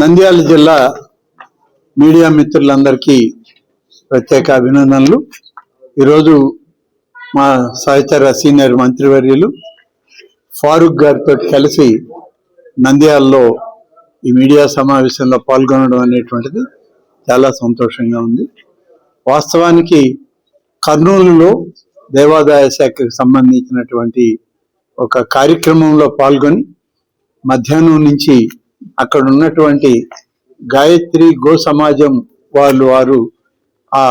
నంద్యాల జిల్లా మీడియా మిత్రులందరికీ ప్రత్యేక అభినందనలు. ఈరోజు మా సహచర సీనియర్ మంత్రివర్యులు ఫారూక్ గారితో కలిసి నంద్యాలలో ఈ మీడియా సమావేశంలో పాల్గొనడం అనేటువంటిది చాలా సంతోషంగా ఉంది. వాస్తవానికి కర్నూలులో దేవాదాయ శాఖకు సంబంధించినటువంటి ఒక కార్యక్రమంలో పాల్గొని మధ్యాహ్నం నుంచి అక్కడ ఉన్నటువంటి గాయత్రి గో సమాజం వాళ్ళు వారు ఆ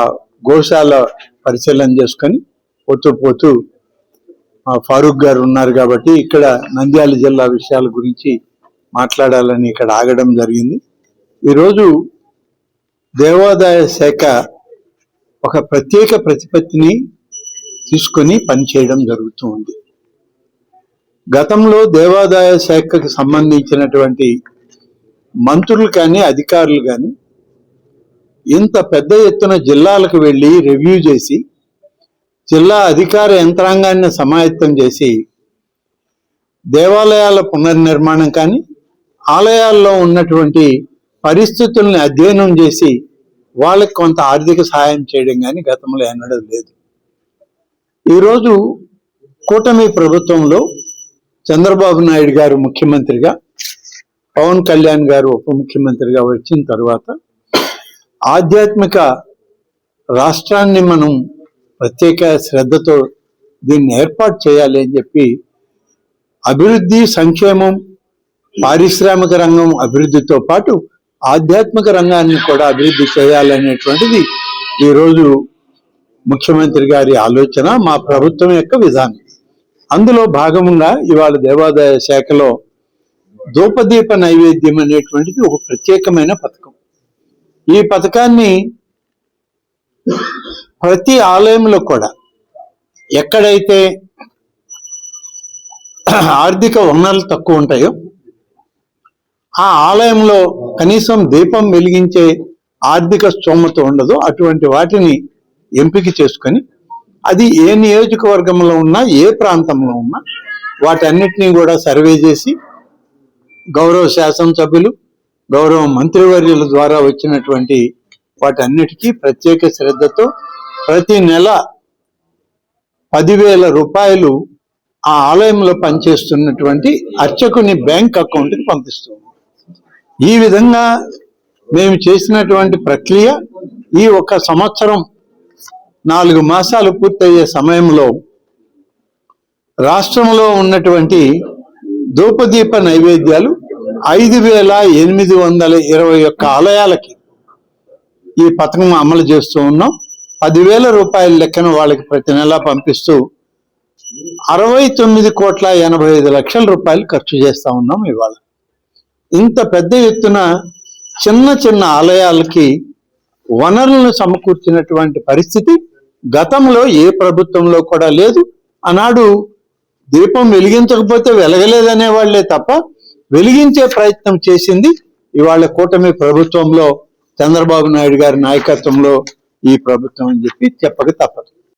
గోశాల పరిశీలన చేసుకొని పోతూ పోతూ ఫారూక్ గారు ఉన్నారు కాబట్టి ఇక్కడ నంద్యాల జిల్లా విషయాల గురించి మాట్లాడాలని ఇక్కడ ఆగడం జరిగింది. ఈరోజు దేవాదాయ శాఖ ఒక ప్రత్యేక ప్రతిపత్తిని తీసుకొని పనిచేయడం జరుగుతూ ఉంది. గతంలో దేవాదాయ శాఖకు సంబంధించినటువంటి మంత్రులు కానీ అధికారులు కానీ ఇంత పెద్ద ఎత్తున జిల్లాలకు వెళ్ళి రివ్యూ చేసి జిల్లా అధికార యంత్రాంగాన్ని సమాయత్తం చేసి దేవాలయాల పునర్నిర్మాణం కానీ ఆలయాల్లో ఉన్నటువంటి పరిస్థితుల్ని అధ్యయనం చేసి వాళ్ళకి కొంత ఆర్థిక సహాయం చేయడం కానీ గతంలో ఎన్నడూ లేదు. ఈరోజు కూటమి ప్రభుత్వంలో చంద్రబాబు నాయుడు గారు ముఖ్యమంత్రిగా పవన్ కళ్యాణ్ గారు ఉప ముఖ్యమంత్రిగా వచ్చిన తర్వాత ఆధ్యాత్మిక రాష్ట్రాన్ని మనం ప్రత్యేక శ్రద్ధతో దీన్ని ఏర్పాటు చేయాలి అని చెప్పి అభివృద్ధి సంక్షేమం పారిశ్రామిక రంగం అభివృద్ధితో పాటు ఆధ్యాత్మిక రంగాన్ని కూడా అభివృద్ధి చేయాలనేటువంటిది ఈరోజు ముఖ్యమంత్రి గారి ఆలోచన మా ప్రభుత్వం యొక్క విధానం. అందులో భాగంగా ఇవాళ దేవాదాయ శాఖలో ధూపదీప నైవేద్యం అనేటువంటిది ఒక ప్రత్యేకమైన పథకం. ఈ పథకాన్ని ప్రతి ఆలయంలో కూడా ఎక్కడైతే ఆర్థిక వనరులు తక్కువ ఉంటాయో ఆ ఆలయంలో కనీసం దీపం వెలిగించే ఆర్థిక స్తోమత ఉండదు అటువంటి వాటిని ఎంపిక చేసుకొని అది ఏ నియోజకవర్గంలో ఉన్నా ఏ ప్రాంతంలో ఉన్నా వాటన్నిటినీ కూడా సర్వే చేసి గౌరవ శాసనసభ్యులు గౌరవ మంత్రివర్యుల ద్వారా వచ్చినటువంటి వాటన్నిటికీ ప్రత్యేక శ్రద్ధతో ప్రతి నెల పదివేల రూపాయలు ఆ ఆలయంలో పనిచేస్తున్నటువంటి అర్చకుని బ్యాంక్ అకౌంట్కి పంపిస్తుంది ఈ విధంగా మేము చేసినటువంటి ప్రక్రియ ఈ ఒక సంవత్సరం నాలుగు మాసాలు పూర్తయ్యే సమయంలో రాష్ట్రంలో ఉన్నటువంటి ధూపదీప నైవేద్యాలు ఐదు వేల ఎనిమిది వందల ఇరవై ఒక్క ఆలయాలకి ఈ పథకం అమలు చేస్తూ ఉన్నాం. పదివేల రూపాయల లెక్కన వాళ్ళకి ప్రతి నెల పంపిస్తూ అరవై తొమ్మిది కోట్ల ఎనభై ఐదు లక్షల రూపాయలు ఖర్చు చేస్తూ ఉన్నాం ఇవాళ. ఇంత పెద్ద ఎత్తున చిన్న చిన్న ఆలయాలకి వనరులను సమకూర్చినటువంటి పరిస్థితి గతంలో ఏ ప్రభుత్వంలో కూడా లేదు. ఆనాడు దీపం వెలిగించకపోతే వెలగలేదనే వాళ్ళే తప్ప వెలిగించే ప్రయత్నం చేసింది ఇవాళ కూటమి ప్రభుత్వంలో చంద్రబాబు నాయుడు గారి నాయకత్వంలో ఈ ప్రభుత్వం అని చెప్పి చెప్పక తప్పదు.